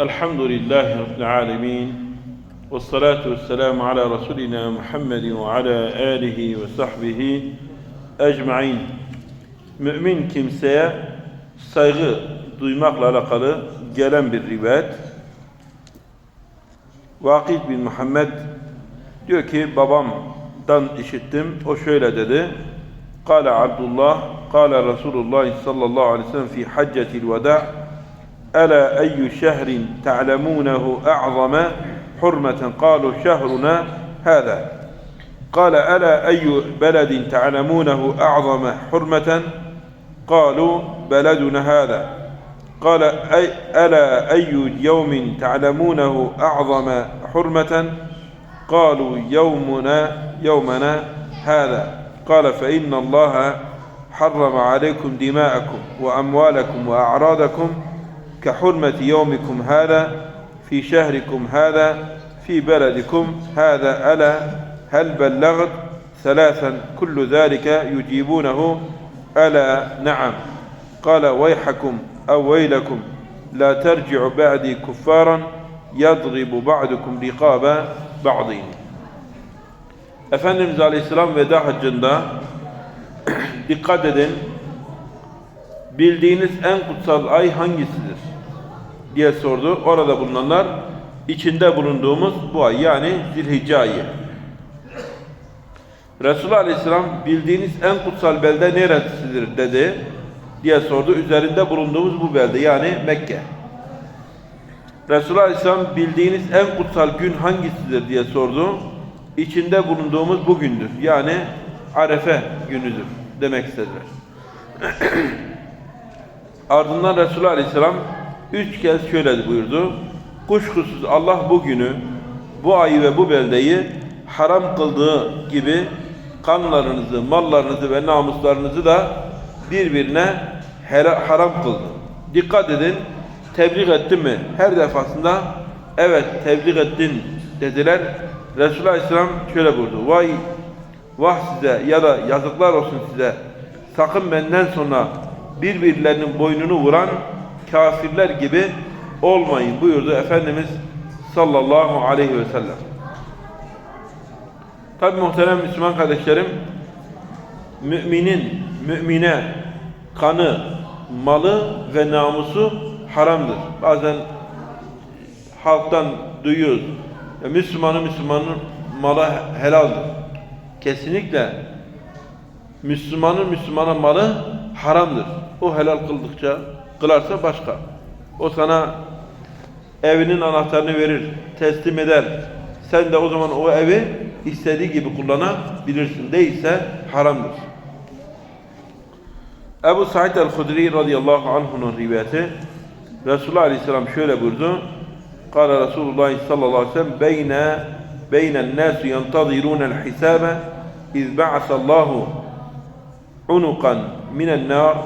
Elhamdülillahi Rabbil alemin. Ve salatu ve selamu ala Resulina Muhammedin ve ala alihi ve sahbihi ecmain. Mümin kimseye saygı duymakla alakalı gelen bir rivayet. Vakit bin Muhammed diyor ki babamdan işittim. O şöyle dedi. Kale Abdullah, kale Resulullah sallallahu aleyhi ve sellem fi haccetil veda' ألا أي شهر تعلمونه أعظم حرمة قالوا شهرنا هذا؟ قال ألا أي بلد تعلمونه أعظم حرمة؟ قالوا بلدنا هذا. قال أي ألا أي يوم تعلمونه أعظم حرمة؟ قالوا يومنا يومنا هذا. قال فإن الله حرم عليكم دماءكم وأموالكم وأعراضكم كحرمة يومكم هذا في شهركم هذا في بلدكم هذا. ألا هل بلغت ثلاثا كل ذلك يجيبونه؟ ألا نعم. قال ويحكم أو ويلكم لا ترجعوا بعدي كفارا يضرب بعضكم رقاب بعض. Efendimiz Aleyhisselam veda haccında dikkat edin bildiğiniz en kutsal ay hangisidir? Diye sordu. Orada bulunanlar içinde bulunduğumuz bu ay yani Zilhicce ayı. Resulullah Aleyhisselam bildiğiniz en kutsal belde neresidir dedi diye sordu. Üzerinde bulunduğumuz bu belde yani Mekke. Resulullah Aleyhisselam bildiğiniz en kutsal gün hangisidir diye sordu. İçinde bulunduğumuz bu gündür. Yani Arefe günüdür demek istediler. Ardından Resulullah Aleyhisselam üç kez şöyle buyurdu. Kuşkusuz Allah bu günü, bu ayı ve bu beldeyi haram kıldığı gibi kanlarınızı, mallarınızı ve namuslarınızı da birbirine haram kıldı. Dikkat edin, tebliğ etti mi? Her defasında evet tebliğ ettin dediler. Resulullah Aleyhisselam şöyle buyurdu. Vay vah size ya da yazıklar olsun size. Sakın benden sonra birbirlerinin boynunu vuran kafirler gibi olmayın buyurdu Efendimiz sallallahu aleyhi ve sellem. Tabi muhterem Müslüman kardeşlerim, müminin, mümine kanı, malı ve namusu haramdır. Bazen halktan duyuyoruz. Müslümanı Müslümanın malı helaldir. Kesinlikle Müslümanın Müslümana malı haramdır. O helal kıldıkça kılarsa başka. O sana evinin anahtarını verir, teslim eder. Sen de o zaman o evi istediği gibi kullanabilirsin. Değilse haramdır. Ebu Said el-Hudri radıyallahu anh'unun rivayeti Resulullah aleyhisselam şöyle buyurdu. Kale Resulullah sallallahu aleyhi ve sellem beyne beynen nasu yentazirunel hisabe iz ba'asallahu unukan minen nar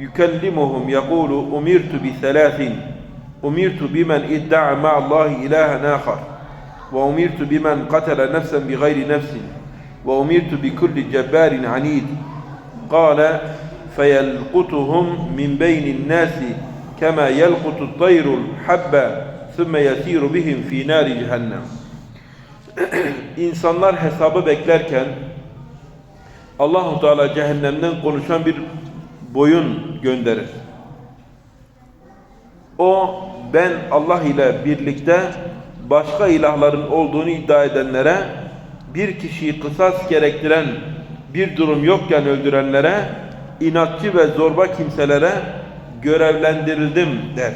يكلمهم يقول أمرت بثلاث أمرت بمن ادعى مع الله إلها آخر وأمرت بمن قتل نفسا بغير نفس وأمرت بكل جبار عنيد. قال فيلقطهم من بين الناس كما يلقط الطير الحب ثم يسير بهم في نار جهنم. İnsanlar hesabı beklerken Allahu Teala cehennemden konuşan bir boyun gönderir. O ben Allah ile birlikte başka ilahların olduğunu iddia edenlere bir kişiyi kısas gerektiren bir durum yokken öldürenlere inatçı ve zorba kimselere görevlendirildim der.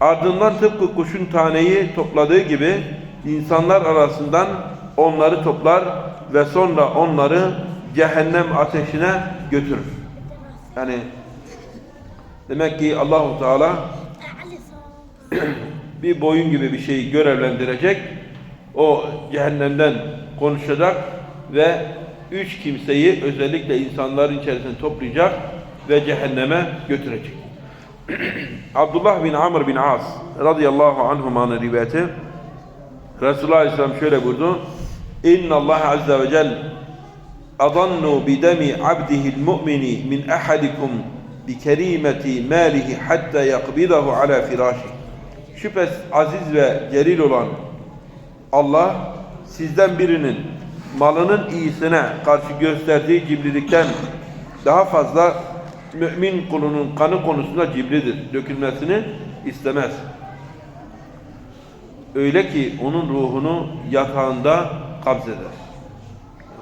Ardından tıpkı kuşun taneyi topladığı gibi insanlar arasından onları toplar ve sonra onları cehennem ateşine götürür. Yani demek ki Allahu Teala bir boyun gibi bir şeyi görevlendirecek. O cehennemden konuşacak ve üç kimseyi özellikle insanların içerisine toplayacak ve cehenneme götürecek. Abdullah bin Amr bin As radıyallahu anhumanın rivayeti Resulullah Aleyhisselam şöyle buyurdu. İnna Allah azze ve celle أظنوا بدم عبده المؤمن من أحدكم bikerimeti malihi hatta yakbidahu ala firashi. Şüphesiz aziz ve celil olan Allah sizden birinin malının iyisine karşı gösterdiği cibrilikten daha fazla mümin kulunun kanı konusunda cibridir. Dökülmesini istemez. Öyle ki onun ruhunu yatağında kabzeder.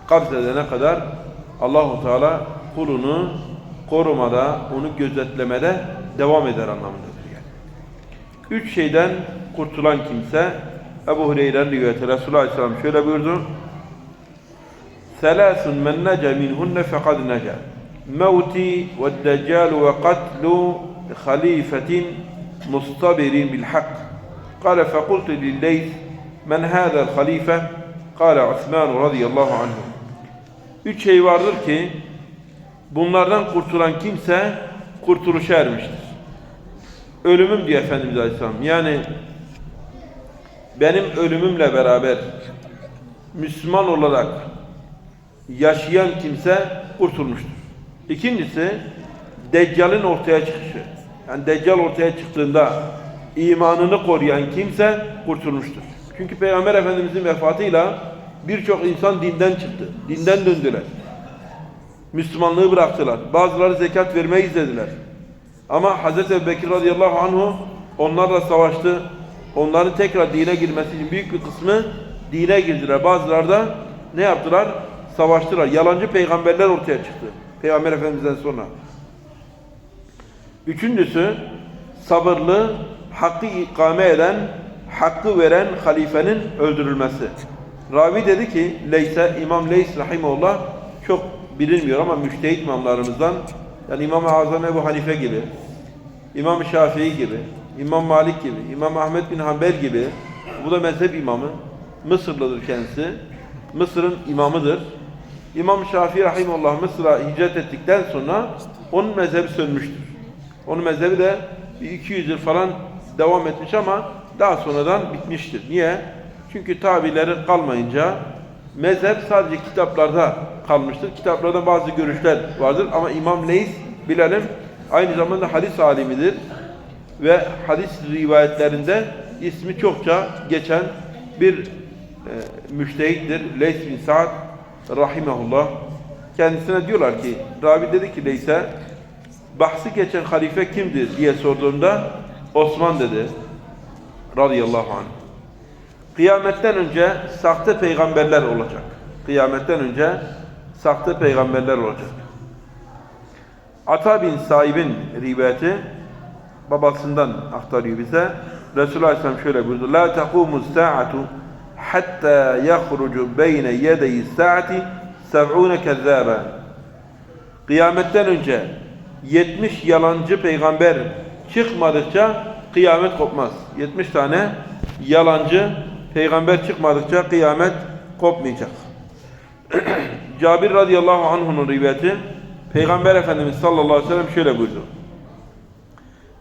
kabzedene kadar Allahu Teala kulunu korumada, onu gözetlemede devam eder anlamındadır yani. Üç şeyden kurtulan kimse Ebu Hureyre'nin rivayeti Resulullah Aleyhisselam şöyle buyurdu. Selasun men nece minhunne fekad nece. Mevti ve deccalu ve katlu halifetin mustabirin bil hak. Kale fekultu lilleys men hâzel halife. Kale Osman radıyallahu anhu. Üç şey vardır ki bunlardan kurtulan kimse kurtuluşa ermiştir. Ölümüm diyor Efendimiz Aleyhisselam. Yani benim ölümümle beraber Müslüman olarak yaşayan kimse kurtulmuştur. İkincisi Deccal'in ortaya çıkışı. Yani Deccal ortaya çıktığında imanını koruyan kimse kurtulmuştur. Çünkü Peygamber Efendimizin vefatıyla birçok insan dinden çıktı. Dinden döndüler. Müslümanlığı bıraktılar. Bazıları zekat vermeyi izlediler. Ama Hz. Ebu Bekir radıyallahu anhu onlarla savaştı. Onların tekrar dine girmesi için büyük bir kısmı dine girdiler. Bazıları da ne yaptılar? Savaştılar. Yalancı peygamberler ortaya çıktı. Peygamber Efendimiz'den sonra. Üçüncüsü sabırlı, hakkı ikame eden, hakkı veren halifenin öldürülmesi. Ravi dedi ki Leyse, İmam Leys Rahimullah çok bilinmiyor ama müştehit imamlarımızdan yani İmam-ı Azam Ebu Hanife gibi, İmam Şafii gibi, İmam Malik gibi, İmam Ahmet bin Hanbel gibi bu da mezhep imamı. Mısırlıdır kendisi. Mısır'ın imamıdır. İmam Şafii Rahimullah Mısır'a hicret ettikten sonra onun mezhebi sönmüştür. Onun mezhebi de bir 200 yıl falan devam etmiş ama daha sonradan bitmiştir. Niye? Çünkü tabileri kalmayınca mezhep sadece kitaplarda kalmıştır. Kitaplarda bazı görüşler vardır ama İmam Leys bilelim aynı zamanda hadis alimidir ve hadis rivayetlerinde ismi çokça geçen bir e, müştehittir. Leys bin Sa'd rahimahullah. Kendisine diyorlar ki, Rabi dedi ki Leys'e bahsi geçen halife kimdir diye sorduğunda Osman dedi radıyallahu anh. Kıyametten önce sahte peygamberler olacak. Kıyametten önce sahte peygamberler olacak. Ata bin Saib'in rivayeti babasından aktarıyor bize. Resulullah Aleyhisselam şöyle buyurdu. La taqumu sa'atu hatta yahrucu beyne yedeyi sa'ati sev'une kezzâbe. Kıyametten önce 70 yalancı peygamber çıkmadıkça kıyamet kopmaz. 70 tane yalancı peygamber çıkmadıkça kıyamet kopmayacak. Cabir radıyallahu anh'un rivayeti Peygamber Efendimiz sallallahu aleyhi ve sellem şöyle buyurdu.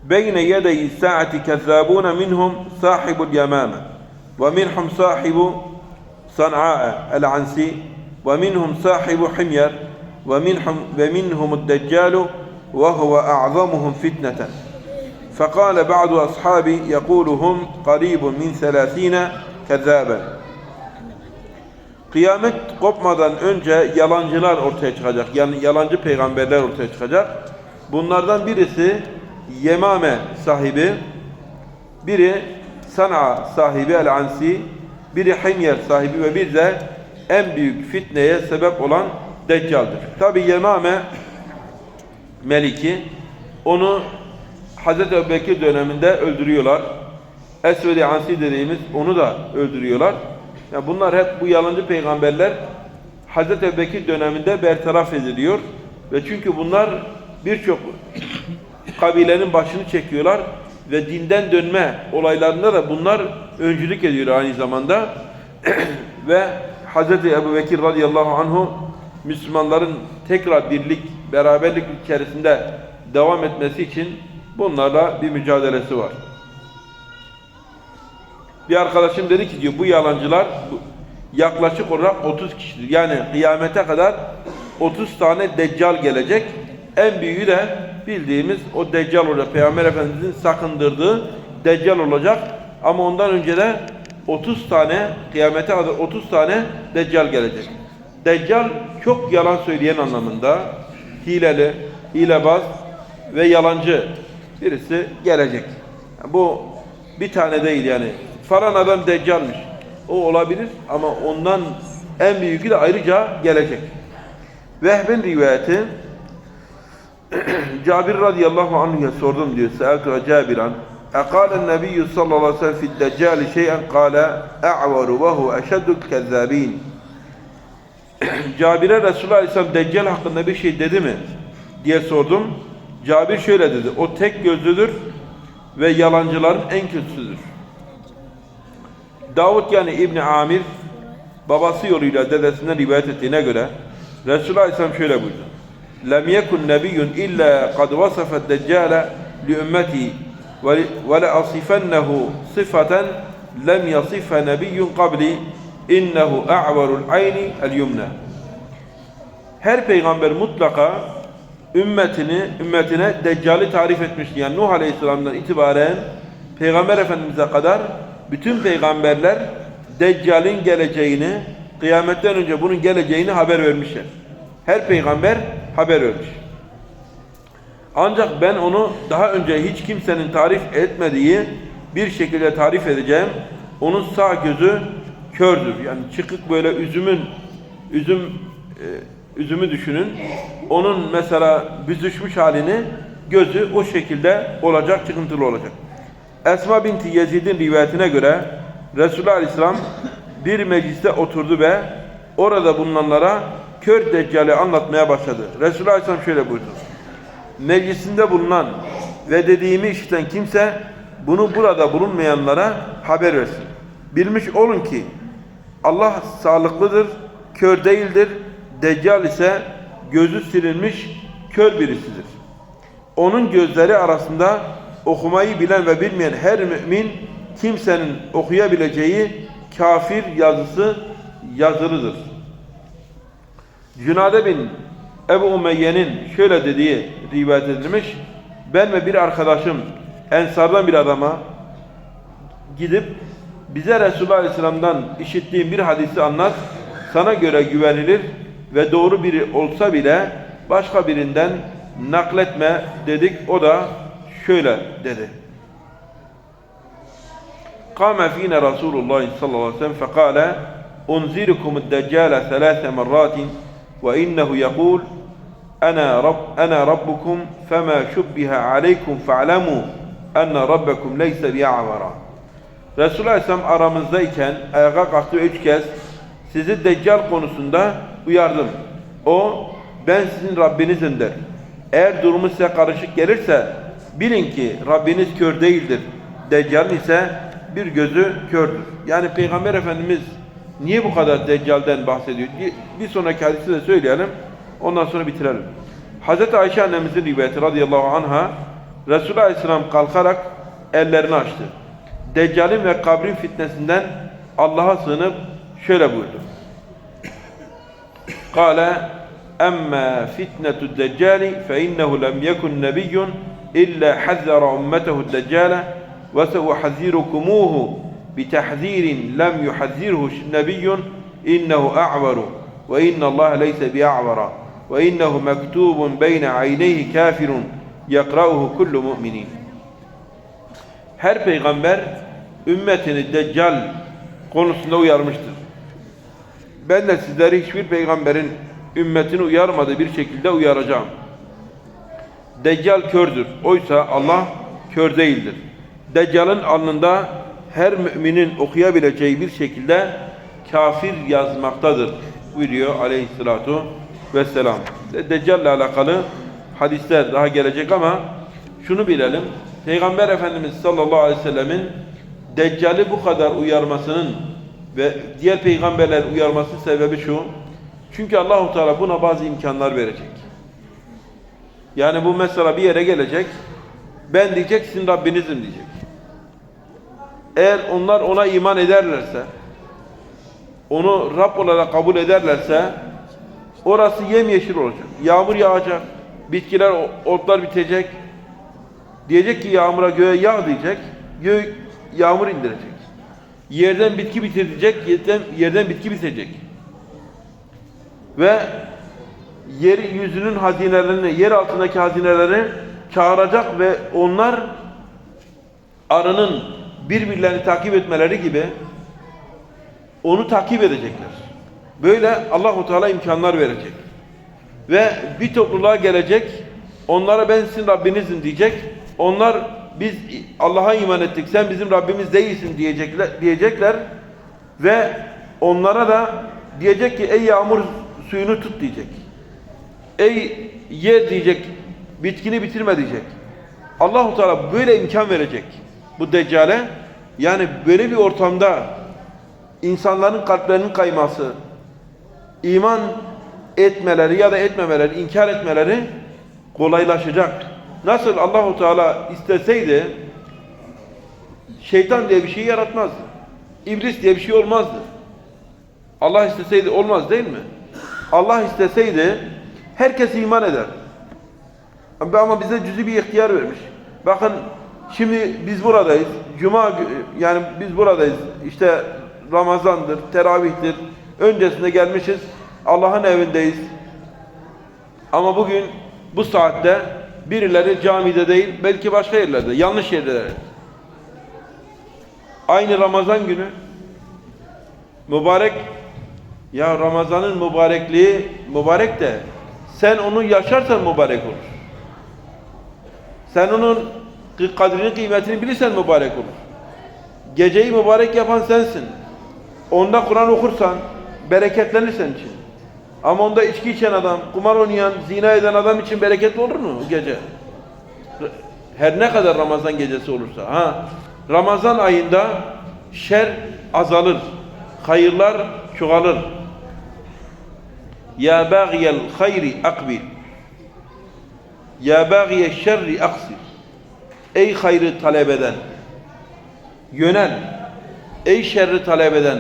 Beyne yedeyi saati kezzabuna minhum sahibul yamame ve minhum sahibu san'a el-ansi ve minhum sahibu himyer ve minhum ve minhum deccalu ve huve a'zamuhum fitneten. فقال بعض أصحابي يقولهم قريب من ثلاثين kezzâben. Kıyamet kopmadan önce yalancılar ortaya çıkacak. Yani yalancı peygamberler ortaya çıkacak. Bunlardan birisi Yemame sahibi, biri Sana sahibi El-Ansi, biri Himyer sahibi ve bir de en büyük fitneye sebep olan Deccal'dır. Tabi Yemame Meliki onu Hz. Ebubekir döneminde öldürüyorlar. Esved-i Ansi dediğimiz onu da öldürüyorlar. Yani bunlar hep bu yalancı peygamberler Hazreti Ebubekir döneminde bertaraf ediliyor. Ve çünkü bunlar birçok kabilenin başını çekiyorlar ve dinden dönme olaylarında da bunlar öncülük ediyor aynı zamanda. ve Hazreti Ebubekir radıyallahu anhu Müslümanların tekrar birlik, beraberlik içerisinde devam etmesi için bunlarla bir mücadelesi var. Bir arkadaşım dedi ki diyor bu yalancılar yaklaşık olarak 30 kişidir. Yani kıyamete kadar 30 tane deccal gelecek. En büyüğü de bildiğimiz o Deccal olacak. Peygamber Efendimizin sakındırdığı Deccal olacak. Ama ondan önce de 30 tane kıyamete kadar 30 tane Deccal gelecek. Deccal çok yalan söyleyen anlamında hileli, hilebaz ve yalancı birisi gelecek. Bu bir tane değil yani falan adam deccalmış. O olabilir ama ondan en büyükü de ayrıca gelecek. Vehbin rivayeti Cabir radıyallahu anh'a sordum diyor. Se'altu Cabiran. Ekalen nebiyyü sallallahu aleyhi ve sellem fid deccali şeyen kâle e'varu ve hu eşeddül kezzâbîn. Cabir'e Resulullah aleyhisselam deccal hakkında bir şey dedi mi? diye sordum. Cabir şöyle dedi. O tek gözlüdür ve yalancıların en kötüsüdür. Davut yani İbni Amir babası yoluyla dedesinden rivayet ettiğine göre Resulullah Aleyhisselam şöyle buyurdu. Kad vasafet deccale li ümmeti ve le asifennehu sıfaten lem yasifha nebiyyun qabli innehu a'varul ayni el yumna. Her peygamber mutlaka ümmetini ümmetine Deccal'i tarif etmişti. Yani Nuh Aleyhisselam'dan itibaren Peygamber Efendimiz'e kadar bütün peygamberler Deccal'in geleceğini, kıyametten önce bunun geleceğini haber vermişler. Her peygamber haber vermiş. Ancak ben onu daha önce hiç kimsenin tarif etmediği bir şekilde tarif edeceğim. Onun sağ gözü kördür. Yani çıkık böyle üzümün üzüm e, üzümü düşünün. Onun mesela büzüşmüş halini gözü o şekilde olacak, çıkıntılı olacak. Esma binti Yezid'in rivayetine göre Resulullah Aleyhisselam bir mecliste oturdu ve orada bulunanlara kör deccali anlatmaya başladı. Resulullah Aleyhisselam şöyle buyurdu. Meclisinde bulunan ve dediğimi işiten kimse bunu burada bulunmayanlara haber versin. Bilmiş olun ki Allah sağlıklıdır, kör değildir. Deccal ise gözü silinmiş kör birisidir. Onun gözleri arasında okumayı bilen ve bilmeyen her mümin kimsenin okuyabileceği kafir yazısı yazılıdır. Cünade bin Ebu Umeyye'nin şöyle dediği rivayet edilmiş. Ben ve bir arkadaşım Ensardan bir adama gidip bize Resulullah Aleyhisselam'dan işittiğim bir hadisi anlat. Sana göre güvenilir ve doğru biri olsa bile başka birinden nakletme dedik. O da şöyle dedi. Kâme fîne Rasulullah sallallahu aleyhi ve sellem fekâle unzirukum d-deccâle selâse merrâtin ve innehu yekûl ana rab ana rabbukum fema şubbiha aleykum fa'lemu enne rabbekum leyse bi'avara. Resulullah Aleyhisselam aramızdayken ayağa kalktı üç kez sizi deccal konusunda uyardım. O ben sizin Rabbinizimdir. Eğer durumu size karışık gelirse bilin ki Rabbiniz kör değildir. Deccal ise bir gözü kördür. Yani Peygamber Efendimiz niye bu kadar Deccal'den bahsediyor? Bir sonraki hadisi de söyleyelim. Ondan sonra bitirelim. Hazreti Ayşe annemizin rivayeti radıyallahu anha Resulullah Aleyhisselam kalkarak ellerini açtı. Deccal'in ve kabrin fitnesinden Allah'a sığınıp şöyle buyurdu. Kale Emma fitnetu deccali fe innehu lem yekun nebiyyun illa hazzara ummetahu deccale ve seuhazirukumuhu bitahzirin lem yuhazzirhu nebiyyun innehu a'varu ve innallaha leyse bi'a'vara ve innehu mektubun beyne ayneyhi kafirun yakra'uhu kullu mu'minin her peygamber ümmetini deccal konusunda uyarmıştır. Ben de sizleri hiçbir peygamberin ümmetini uyarmadığı bir şekilde uyaracağım. Deccal kördür. Oysa Allah kör değildir. Deccal'ın alnında her müminin okuyabileceği bir şekilde kafir yazmaktadır buyuruyor aleyhissalatu vesselam. Deccal ile alakalı hadisler daha gelecek ama şunu bilelim. Peygamber Efendimiz sallallahu aleyhi ve sellemin Deccal'i bu kadar uyarmasının ve diğer peygamberler uyarmasının sebebi şu. Çünkü Allahu Teala buna bazı imkanlar verecek. Yani bu mesela bir yere gelecek. Ben diyecek sizin Rabbinizim diyecek. Eğer onlar ona iman ederlerse onu Rab olarak kabul ederlerse orası yemyeşil olacak. Yağmur yağacak. Bitkiler, otlar bitecek. Diyecek ki yağmura göğe yağ diyecek. Gök yağmur indirecek. Yerden bitki bitirecek, yerden, yerden bitki bitecek. Ve yeryüzünün hazinelerini, yer altındaki hazineleri çağıracak ve onlar arının birbirlerini takip etmeleri gibi onu takip edecekler. Böyle Allahu Teala imkanlar verecek. Ve bir topluluğa gelecek, onlara ben sizin Rabbinizim diyecek. Onlar biz Allah'a iman ettik, sen bizim Rabbimiz değilsin diyecekler, diyecekler. Ve onlara da diyecek ki ey yağmur suyunu tut diyecek. Ey yer diyecek, bitkini bitirme diyecek. Allahu Teala böyle imkan verecek bu deccale. Yani böyle bir ortamda insanların kalplerinin kayması, iman etmeleri ya da etmemeleri, inkar etmeleri kolaylaşacak. Nasıl Allahu Teala isteseydi şeytan diye bir şey yaratmazdı. İblis diye bir şey olmazdı. Allah isteseydi olmaz değil mi? Allah isteseydi herkes iman eder. Ama bize cüzi bir ihtiyar vermiş. Bakın şimdi biz buradayız. Cuma yani biz buradayız. İşte Ramazandır, teravihtir. Öncesinde gelmişiz. Allah'ın evindeyiz. Ama bugün bu saatte birileri camide değil, belki başka yerlerde, yanlış yerlerde. Aynı Ramazan günü mübarek ya Ramazan'ın mübarekliği mübarek de sen onu yaşarsan mübarek olur. Sen onun kadrini kıymetini bilirsen mübarek olur. Geceyi mübarek yapan sensin. Onda Kur'an okursan bereketlenir senin için. Ama onda içki içen adam, kumar oynayan, zina eden adam için bereketli olur mu gece? Her ne kadar Ramazan gecesi olursa. Ha, Ramazan ayında şer azalır. Hayırlar çoğalır. Ya bagiyel hayri akbil. Ya bagiye şerri aksir. Ey hayrı talep eden. Yönel. Ey şerri talep eden.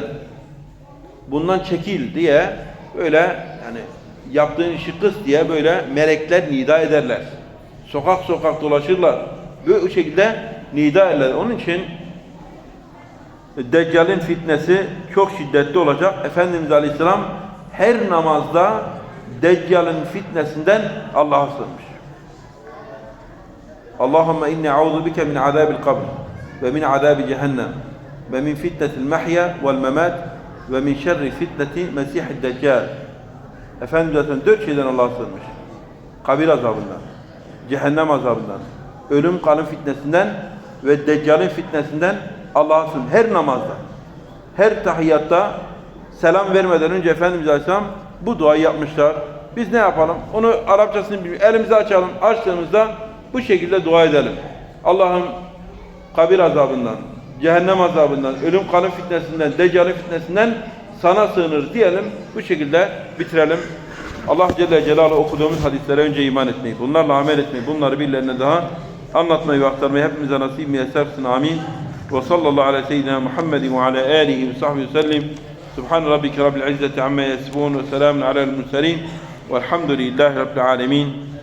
Bundan çekil diye böyle yani yaptığın işi kıs diye böyle melekler nida ederler. Sokak sokak dolaşırlar. Böyle o şekilde nida ederler. Onun için Deccal'in fitnesi çok şiddetli olacak. Efendimiz Aleyhisselam her namazda Deccal'in fitnesinden Allah'a sığınmış. Allahümme inni a'udhu bike min azabil kabr ve min azabi cehennem ve min fitnetil mahya vel memat ve min şerri fitneti mesihid deccal. Efendimiz Aleyhisselam dört şeyden Allah'a sığınmış. Kabir azabından, cehennem azabından, ölüm kanı fitnesinden ve Deccal'in fitnesinden Allah'a sığınmış. Her namazda, her tahiyyatta selam vermeden önce Efendimiz Aleyhisselam bu duayı yapmışlar. Biz ne yapalım? Onu Arapçasını bilmiyoruz. Elimizi açalım. Açtığımızda bu şekilde dua edelim. Allah'ım kabir azabından, cehennem azabından, ölüm kanı fitnesinden, deccalin fitnesinden sana sığınır diyelim. Bu şekilde bitirelim. Allah Celle Celaluhu okuduğumuz hadislere önce iman etmeyi, bunlarla amel etmeyi, bunları birilerine daha anlatmayı ve aktarmayı hepimize nasip kılsın. Amin. Ve sallallahu ala seyyidina Muhammedin ve ala alihi ve sahbihi ve sellim. سبحان ربك رب العزة عما يسبون وسلام على المرسلين والحمد لله رب العالمين